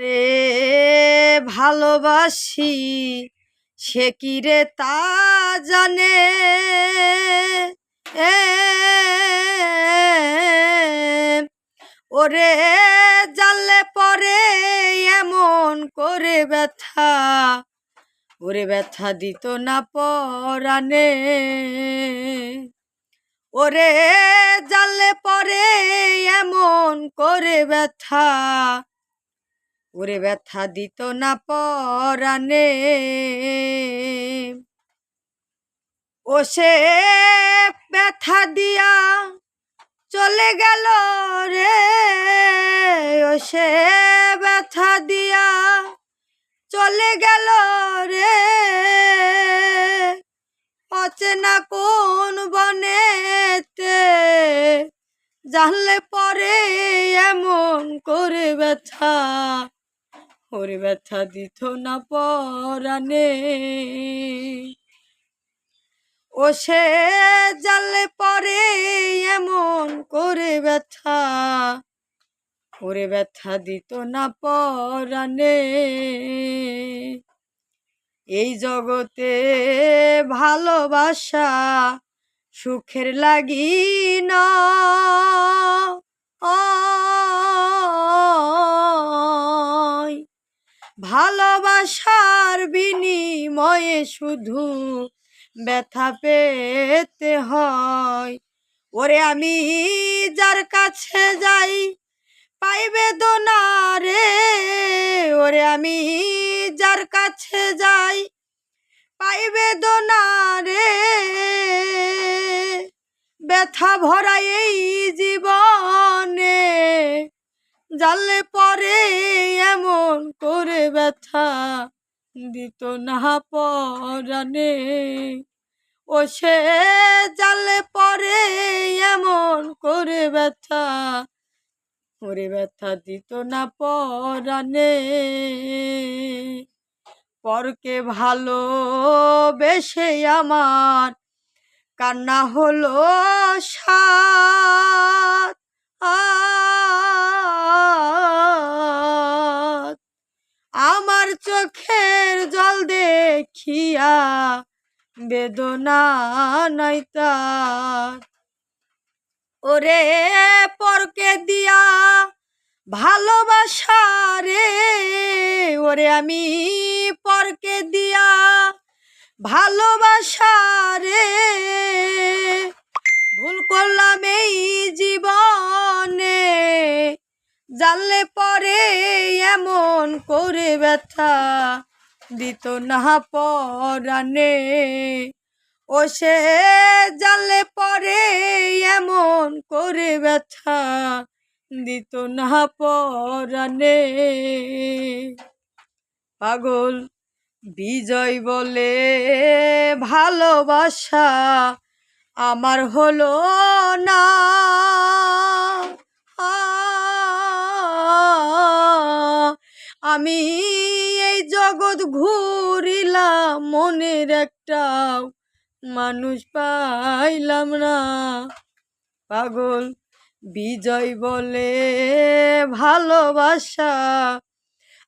রে ভালোবাসি, সে কি রে তা জানে? এ, ওরে জানলে পরে এমন করে ব্যথা, ওরে ব্যথা দিত না পরানে ওরে জানলে পরে এমন করে ব্যথা ওরে ব্যথা দিত না পরানে ও সে ব্যথা দিয়া চলে গেল রে। ও সে ব্যথা দিয়া চলে গেল রে। অচেনা কোন বনেতে জানলে পরে এমন করে ব্যথা ওরে ব্যথা দিত না পরানে ও সে জানলে পরে এমন করে ব্যথা, ওরে ব্যথা দিত না পরানে এই জগতে ভালোবাসা সুখের লাগি না। ভালোবাসার বিনিময়ে শুধু ব্যথা পেতে হয়। ওরে আমি যার কাছে যাই পাইবে দোনা রে। ওরে আমি যার কাছে যাই পাইবে দোনা রে। ব্যথা ভরা এই জীবনে জানলে পরে এমন করে ব্যথা দিত না পরানে ও সে জানলে পরে এমন করে ব্যথা ওরে ব্যথা দিত না পরানে পরকে ভালো বেশে আমার কান্না হলো সাত আত। চোখের জল দেখিয়া বেদনা নাই তার। ওরে পরকে দিয়া ভালোবাসা রে, ওরে আমি পরকে দিয়া ভালোবাসা রে। ভুল করলাম এই জীবনে জানলে পরে এমন করে ব্যথা দিত না পরানে ও সে জানলে পরে এমন করে ব্যথা দিত না পরানে পাগল, বিজয় বলে ভালোবাসা আমার হলো না। আমি এই জগৎ ঘুরিলাম, মনের একটা মানুষ পাইলাম না। পাগল, বিজয় বলে ভালোবাসা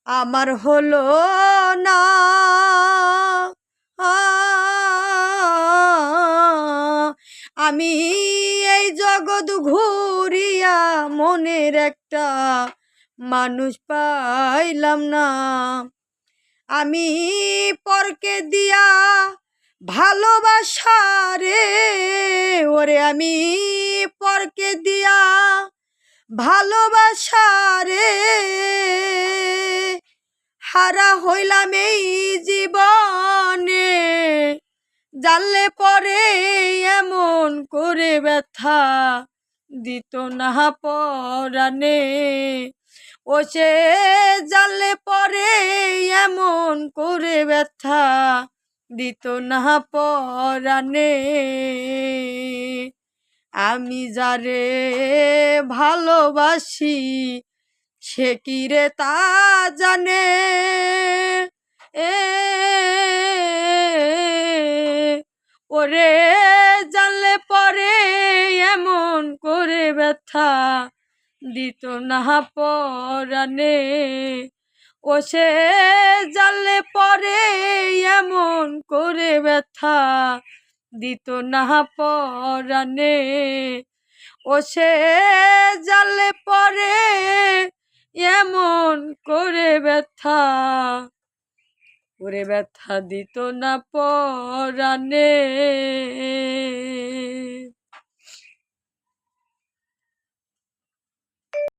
আমার হলো না। আমি এই জগৎ ঘুরিয়া মনের একটা মানুষ পাইলাম না। আমি পরকে দিয়া ভালোবাসা রে, ওরে আমি পরকে দিয়া ভালোবাসা রে। হারা হইলাম এই জীবনে, জানলে পরে এমন করে ব্যথা দিত না পরানে ও সে জালে পরে এমন করে ব্যথা দিত না পরানে আমি যারে ভালোবাসি সে কিরে তা জানে? দিত না পরানে ও সে জালে পরে এমন করে ব্যথা দিত না পরানে ও সে জালে পরে এমন করে ব্যথা ওরে ব্যথা দিত না পরানে